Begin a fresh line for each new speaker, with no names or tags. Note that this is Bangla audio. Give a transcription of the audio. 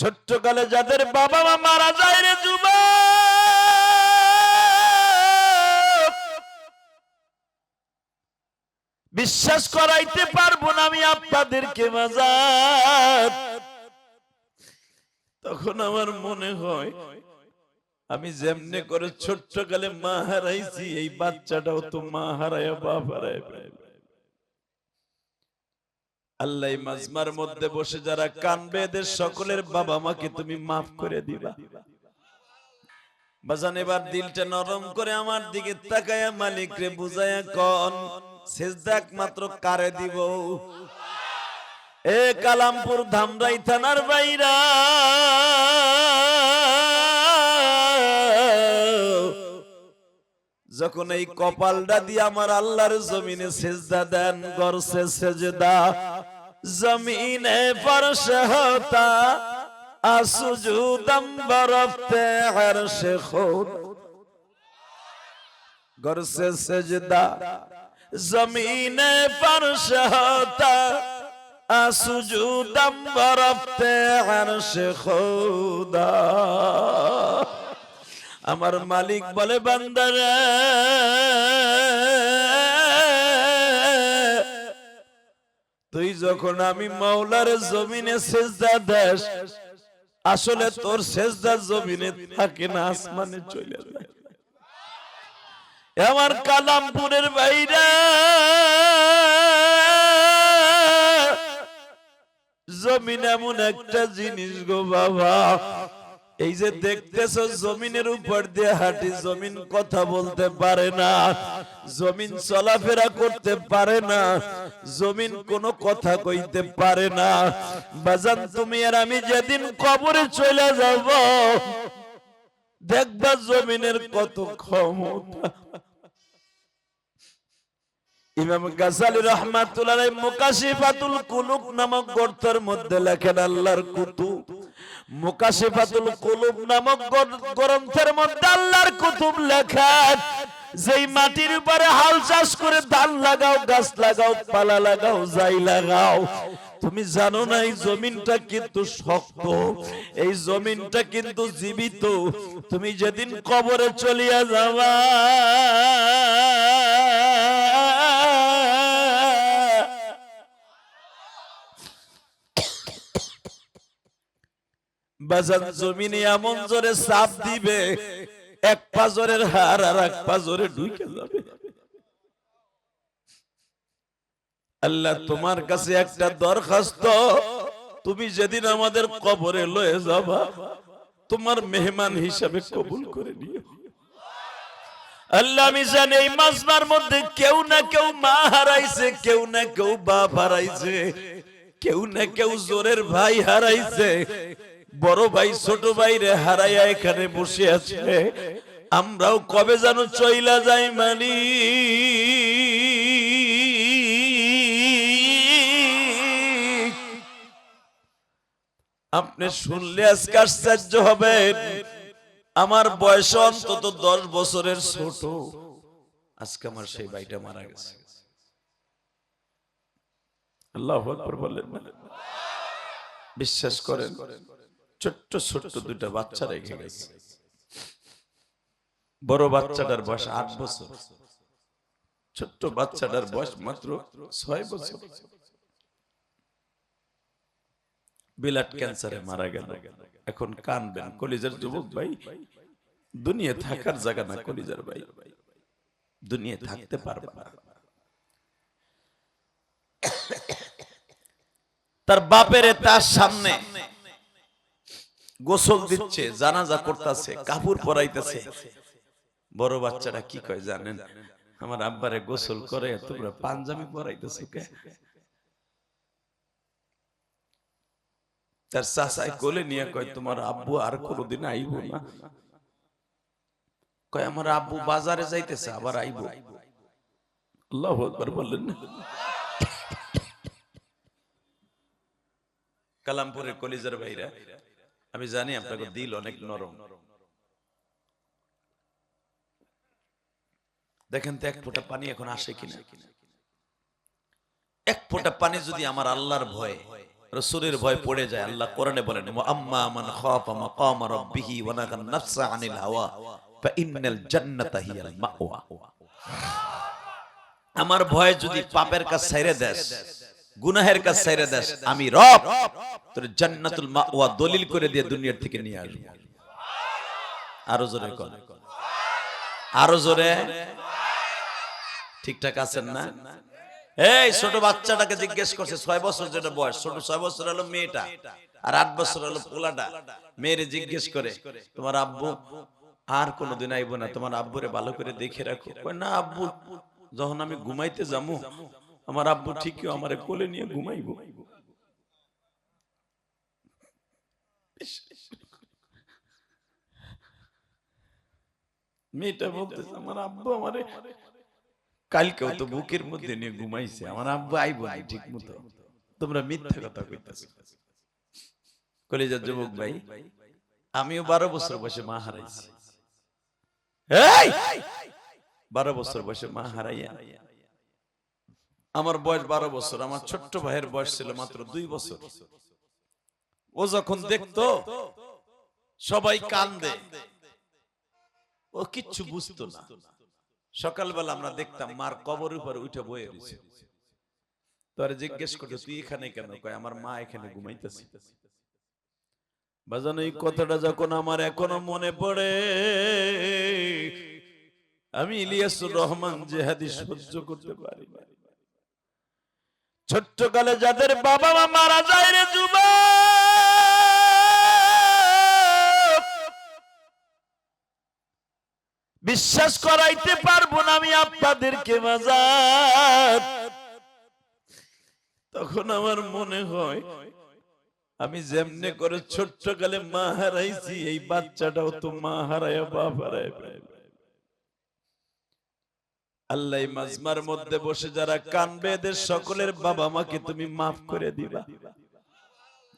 ছোট্ট কালে যাদের বাবা মা মারা যায় রে যুবা বিশ্বাস করাইতে পারব না আমি আপনাদেরকে মাজার। তখন আমার মনে হয়, আমি যেমনে করে ছোট্ট কালে মা হারাইছি, এই বাচ্চাটাও তো মা হারায় বাপ হারায়। আল্লাহ মাজমার মধ্যে বসে যারা কানবে, এদের সকলের বাবা মাকে তুমি মাফ করে দিবা। বাজান, এবার দিলটা নরম করে আমার দিকে তাকায়া মালিক রে বুঝায়া কন, সেজদা মাত্র কারে দিব? এ কালামপুর ধামরাই থানার বাইরা। যখন এই কপালটা দিয়ে আমার আল্লাহর জমিনে সেজদা দেন গরসে সেজদা। জমিনে ফরশ হতা আসুজুদম বরফতে হরশে খুদ। গরসে সেজদা। জমিনে ফরশ হতা আসুজুদম বরফতে হরশে খুদা। আমার মালিক বলে, বান্দারে, তুই যখন আমি মাওলার জমিনে সেজদা দেশ আসলে তোর সেজদা জমিনে থাকে না, আসমানে চলে যায়। আমার কালামপুরের বাইরে, জমিন এমন একটা জিনিস গো বাবা এই যে দেখতেছ জমিনের উপর দিয়ে হাঁটি জমিন কথা বলতে পারে না জমিন চলাফেরা করতে পারে না জমিন কোনো কথা কইতে পারে না। বাজান তুমি আর আমি যেদিন কবরে চলে যাব দেখবা জমিনের কত ক্ষমতা। ইমাম গাজালি রহমাতুল্লাহ মুকাশিফাতুল কুলুব নামক গ্রন্থের মধ্যে লেখেন, আল্লাহর কুতুব। মুকাশিফাতুল কুলুব নামক গ্র- গ্রন্থের মধ্যে আল্লাহর কুতুব লেখেন, যেই মাটির উপরে হাল চাষ করে ধান লাগাও, গাছ লাগাও, পালা লাগাও, যাই লাগাও। তুমি জানো না, এই জমিনটা কিন্তু শক্ত, এই জমিনটা কিন্তু জীবিত। তুমি যেদিন কবরে চলিয়া যাবা বাজান জমিনে এমন জোরে চাপ দিবে, এক পাজরের হার আর এক পাজরে ঢুকে যাবে। আল্লাহ তোমার কাছে একটা দরখাস্ত, তুমি যেদিন আমাদের কবরে লয়ে যাবা, তোমার মেহমান হিসাবে কবুল করে নিও। আল্লাহ আমি জানি এই মাজমার মধ্যে কেউ না কেউ মা হারাইছে, কেউ না কেউ বাপ হারাইছে, কেউ না কেউ জোরের ভাই হারাইছে। বড় ভাই, ছোট ভাই রে হারাইয়া এখানে বসে আছে। আমরাও কবে যেন চইলা যাই মানি। আপনি শুনলে আজকে আশ্চর্য হবেন। আমার বয়স অন্তত দশ বছরের ছোট। আজকে আমার সেই ভাইটা মারা গেছে। আল্লাহ বলেন বিশ্বাস করেন। ছোট্ট ছোট্ট দুইটা বাচ্চা রেখে গেছে। বড় বাচ্চাটার বয়স আট বছর। ছোট্ট বাচ্চাটার বয়স মাত্র ছয় বছর। বিলাট ক্যান্সারে মারা গেল। এখন কানবেন কলিজার যুবক ভাই দুনিয়া থাকার জায়গা না কলিজার ভাই। দুনিয়া থাকতে পারবে না। তার বাপের তার সামনে গোসল দিচ্ছে জানাজা করতেছে কাপড় পরাইতেছে। বড় বাচ্চাটা কি কয় জানেন? আমার আব্বারে গোসল করে তোমরা পাঞ্জাবি পরাইতেছো কে? তার চাচাই কোলে নিয়ে কয় তোমার আব্বু আর কোনোদিন আইব না? কয় আমার আব্বু বাজারে যাইতেছে আবার আইব। আল্লাহ আকবার বললেন না? কালামপুরের কলিজার ভাইরা আমি জানি আপনাকে দিল অনেক নরম। দেখেন তো এক ফোঁটা পানি এখন আসে কিনা? এক ফোঁটা পানি যদি আমার আল্লাহর ভয়ে, রসুলের ভয় পড়ে যায়, আল্লাহ কোরআনে বলেন আম্মা মান খাফা মাকাম রাব্বিহি ওয়া নাহান নাফসা আনিল হাওয়া, ফাইন্নাল জান্নাতা হিয়াল মাওয়া। আমার ভয় যদি পাপের কাজ ছেড়ে দেস গুনাহের কাজ ছেড়ে দেস আমি রব। তোর জান্নাতুল মাওয়া দলিল করে দিয়ে দুনিয়ার থেকে নিয়ে আসব। আরও জোরে কর। আরও জোরে। ঠিকঠাক আছেন না? এই ছোট বাচ্চাটাকে জিজ্ঞেস করছে ছয় বছর যেটা বয়স? ছোট ছয় বছর হলো মেয়েটা। আর আট বছর হলো পোলাটা। মেয়েরে জিজ্ঞেস করে তোমার আব্বু আর কোনোদিন আইবো না তোমার আব্বুরে ভালো করে দেখে রাখো। না আব্বু যখন আমি ঘুমাইতে যাব আমার আব্বু ঠিকই আমারে কোলে নিয়ে ঘুমাইবো। মেয়েটা বলতেছে আমার আব্বু আমারে কালকেও তো বুকের মধ্যে নিয়ে ঘুমাইছে। আমার আব্বু আইবো না ঠিক মতো। তোমরা মিথ্যা কথা কইতাছ। কলেজের যুবক ভাই আমিও বারো বছর বয়সে মা হারাইছি! বারো বছর বয়সে মা হারাইয়া। আমার বয়স বারো বছর আমার ছোট্ট ভাইয়ের বয়স ছিল মাত্র দুই বছর। ও যখন দেখতো সবাই কান্দে। ও কিচ্ছু বুঝতো না। সকালবেলা আমরা দেখতাম মার কবর উপরে উঠে বয়ে রয়েছে। তোরে জিজ্ঞেস করতে তুই এখানে কেন? কয় আমার মা এখানে ঘুমাইতেছে। বাজানো এই কথাটা যখন আমার এখনও মনে পড়ে আমি ইলিয়াসুর রহমান জেহাদি সহ্য করতে পারি না। ছোট্ট কালে যাদের বাবা মা মারা যায় রে যুবক, বিশ্বাস করাইতে পারব না আমি আপনাদেরকে মাজার তখন আমার মনে হয়, আমি যেমনে করে ছোট্ট কালে মা হারাইছি, এই বাচ্চাটাও তো মা হারায় বাপ হারায়। আল্লাহ মাজমার মধ্যে বসে যারা কানবে এদের সকলের বাবা মাকে তুমি মাফ করে দিবা।